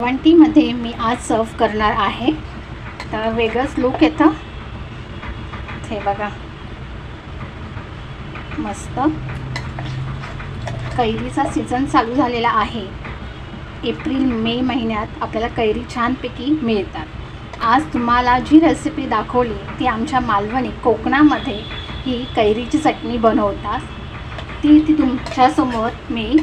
वंटीमध्ये मी आज सर्व करणार आहे. तर वेगळंच लुक येतं. हे बघा. मस्त. कैरीचा सीझन चालू झालेला आहे. एप्रिल मे महिन्यात आपल्याला कैरी छानपैकी मिळतात. आज तुम्हाला जी रेसिपी दाखवली ती आमच्या मालवणी कोकणामध्ये ही कैरीची चटणी बनवतात. ती ती तुमच्यासमोर मी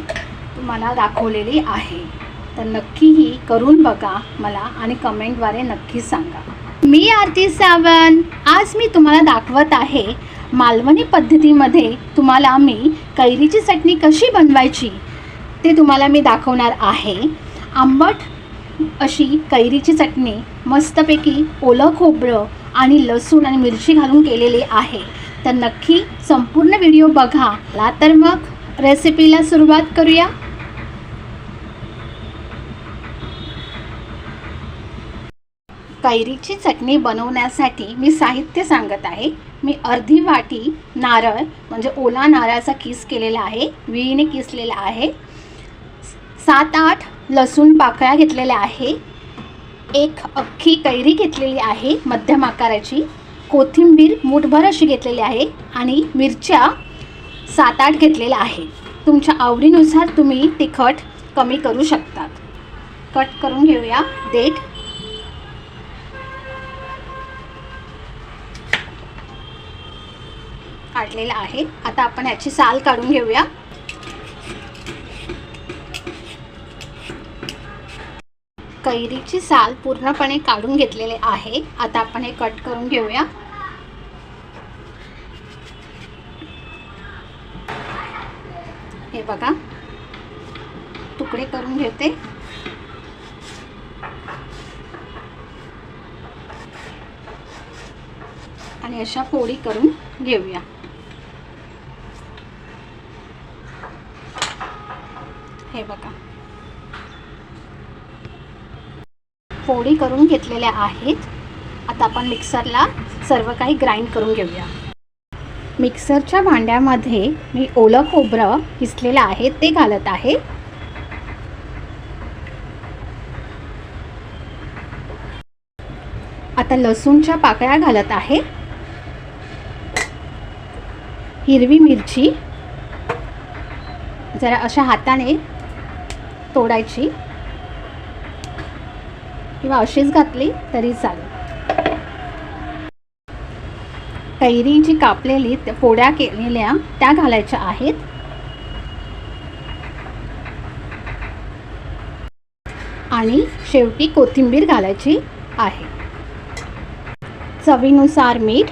तुम्हाला दाखवलेली आहे. तर नक्कीही करून बघा मला आणि कमेंटद्वारे नक्की सांगा. मी आरती सावंत. आज मी तुम्हाला दाखवत आहे मालवणी पद्धतीमध्ये तुम्हाला मी कैरीची चटणी कशी बनवायची ते तुम्हाला मी दाखवणार आहे. आंबट अशी कैरीची चटणी मस्तपैकी ओलं खोबरं आणि लसूण आणि मिरची घालून केलेली आहे. तर नक्की संपूर्ण व्हिडिओ बघा. तर मग रेसिपीला सुरुवात करूया. कैरीची चटणी बनवण्यासाठी मी साहित्य सांगत आहे. मी अर्धी वाटी नारळ म्हणजे ओला नारळाचा किस केलेला आहे विळीने किसलेला आहे. सात आठ लसूण पाकळ्या घेतलेल्या आहे. एक अख्खी कैरी घेतलेली आहे मध्यम आकाराची. कोथिंबीर मुठभर अशी घेतलेली आहे आणि मिरच्या सात आठ घेतलेल्या आहे. तुमच्या आवडीनुसार तुम्ही तिखट कमी करू शकतात. कट करून घेऊया. देठ काढलेला आहे. आता आपण याची साल काढून घेऊया. कैरीची साल पूर्णपणे काढून घेतलेले आहे. आता आपण हे कट करून घेऊया. हे बघा. तुकडे करून घेते. आणि अशा पोळी करून घेऊया. हे बघा. फोडी करून घेतलेल्या आहेत. आता आपण मिक्सरला सर्व काही ग्राइंड करून घेऊया. मिक्सरच्या भांड्यामध्ये मी ओलं खोबरं किसलेलं आहे ते घालत आहे. आता लसूणच्या पाकळ्या घालत आहे. हिरवी मिरची. जरा अशा हाताने तोडायची. किंवा अशीच घातली तरी चालेल. कैरी जी कापलेली त्या केलेल्या त्या घालायच्या आहेत. आणि शेवटी कोथिंबीर घालायची आहे. चवीनुसार मीठ.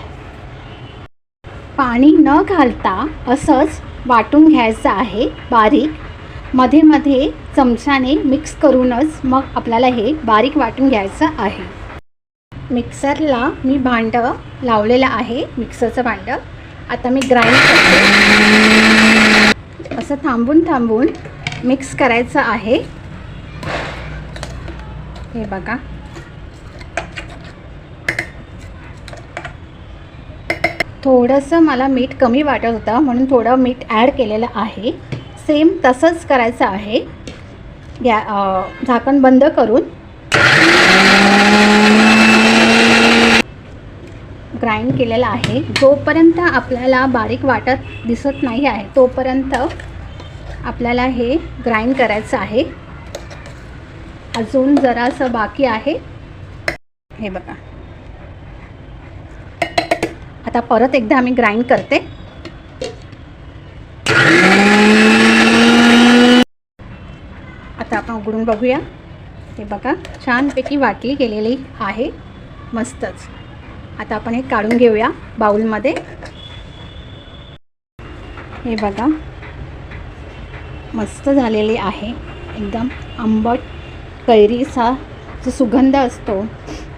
पाणी न घालता असंच वाटून घ्यायचं आहे बारीक. मध्ये मध्ये चमच्याने मिक्स करूनच मग आपल्याला हे बारीक वाटून घ्यायचं आहे. मिक्सरला मी भांडं लावलेलं आहे मिक्सरचं भांडं. आता मी ग्राइंड करते. असं थांबून थांबून मिक्स करायचं आहे. हे बघा. थोडंसं मला मीठ कमी वाटत होतं म्हणून थोडं मीठ ॲड केलेलं आहे. सेम तसंच करायचं आहे. गॅ झाकण बंद करून. ग्राइंड केलेला आहे. जोपर्यंत आपल्याला बारीक वाटत दिसत नाही आहे तोपर्यंत आपल्याला हे ग्राइंड करायचं आहे. अजून जरासं बाकी आहे. हे बघा. आता परत एकदा आम्ही ग्राइंड करते आता आपण उघडून बघूया. हे बघा छानपैकी वाटली गेलेली आहे. मस्तच. आता आपण हे काढून घेऊया बाऊलमध्ये हे बघा. मस्त झालेली आहे. एकदम आंबट कैरीचा जो सुगंध असतो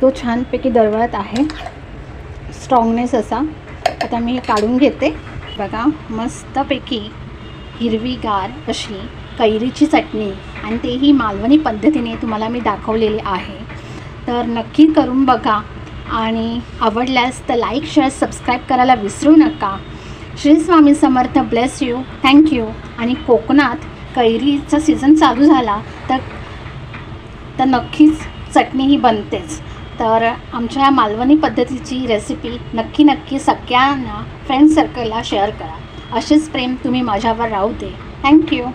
तो छानपैकी दरवळत आहे. स्ट्रॉंगनेस असा. आता मी हे काढून घेते. बघा मस्तपैकी हिरवीगार अशी कैरीची चटणी आणि तेही मालवणी पद्धतीने तुम्हाला मी दाखवलेली आहे. तर नक्की करून बघा आणि आवडल्यास तर लाईक शेअर सबस्क्राईब करायला विसरू नका. Shri Swami Samarth bless you thank you आणि कोकणात कैरीचा सीझन चालू झाला तर तर नक्कीच चटणी ही बनतेच. तर आमच्या मालवणी पद्धतीची रेसिपी नक्की नक्की सगळ्यांना फ्रेंड सर्कलला शेअर करा. असेच प्रेम तुम्ही माझ्यावर राहू दे. थँक्यू